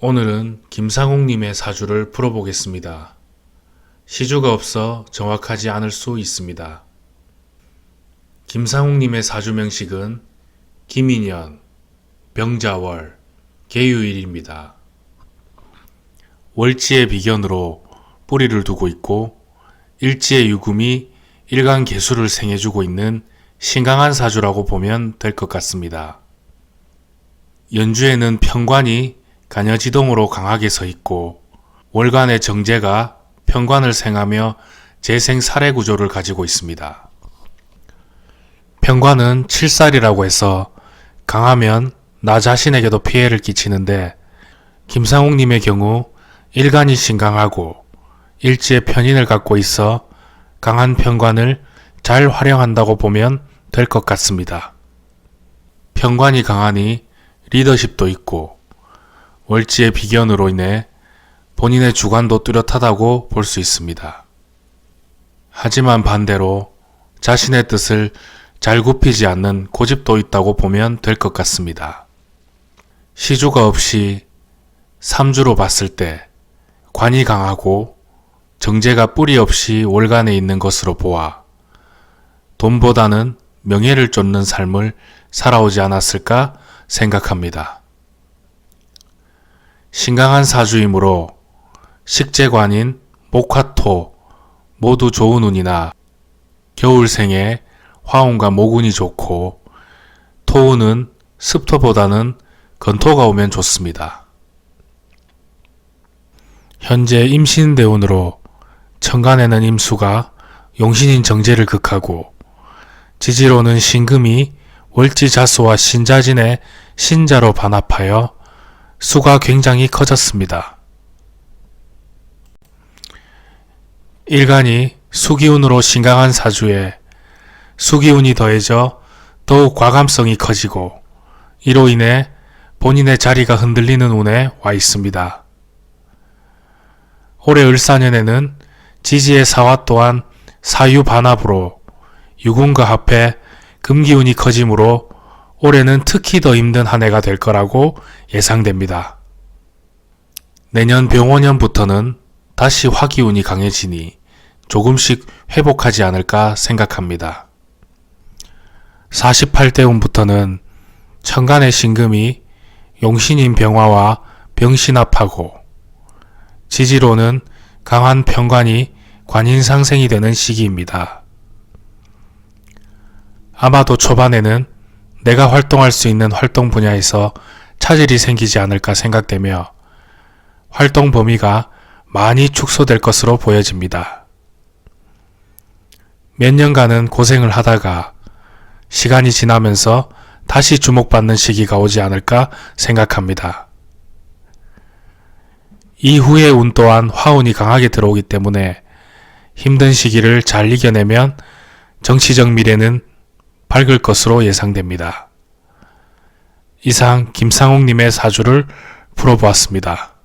오늘은 김상옥님의 사주를 풀어보겠습니다. 시주가 없어 정확하지 않을 수 있습니다. 김상옥님의 사주 명식은 김인년, 병자월, 개유일입니다. 월지의 비견으로 뿌리를 두고 있고 일지의 유금이 일간 개수를 생해주고 있는 신강한 사주라고 보면 될 것 같습니다. 연주에는 평관이 간여지동으로 강하게 서 있고 월간의 정제가 평관을 생하며 재생 사례 구조를 가지고 있습니다. 평관은 칠살이라고 해서 강하면 나 자신에게도 피해를 끼치는데 김상욱님의 경우 일간이 신강하고 일지의 편인을 갖고 있어 강한 평관을 잘 활용한다고 보면 될 것 같습니다. 평관이 강하니 리더십도 있고 월지의 비견으로 인해 본인의 주관도 뚜렷하다고 볼 수 있습니다. 하지만 반대로 자신의 뜻을 잘 굽히지 않는 고집도 있다고 보면 될 것 같습니다. 시주가 없이 삼주로 봤을 때 관이 강하고 정제가 뿌리 없이 월간에 있는 것으로 보아 돈보다는 명예를 쫓는 삶을 살아오지 않았을까 생각합니다. 신강한 사주이므로 식재관인 목화토 모두 좋은 운이나 겨울생에 화운과 모군이 좋고 토운은 습토보다는 건토가 오면 좋습니다. 현재 임신대운으로 천간에는 임수가 용신인 정제를 극하고 지지로는 신금이 월지자수와 신자진의 신자로 반합하여 수가 굉장히 커졌습니다. 일간이 수기운으로 신강한 사주에 수기운이 더해져 더욱 과감성이 커지고 이로 인해 본인의 자리가 흔들리는 운에 와 있습니다. 올해 을사년에는 지지의 사화 또한 사유 반합으로 유군과 합해 금기운이 커지므로 올해는 특히 더 힘든 한 해가 될 거라고 예상됩니다. 내년 병원년부터는 다시 화기운이 강해지니 조금씩 회복하지 않을까 생각합니다. 48대 운부터는 천간의 신금이 용신인 병화와 병신합하고 지지로는 강한 평관이 관인상생이 되는 시기입니다. 아마도 초반에는 내가 활동할 수 있는 활동 분야에서 차질이 생기지 않을까 생각되며 활동 범위가 많이 축소될 것으로 보여집니다. 몇 년간은 고생을 하다가 시간이 지나면서 다시 주목받는 시기가 오지 않을까 생각합니다. 이후의 운 또한 화운이 강하게 들어오기 때문에 힘든 시기를 잘 이겨내면 정치적 미래는 밝을 것으로 예상됩니다. 이상 김상욱님의 사주를 풀어보았습니다.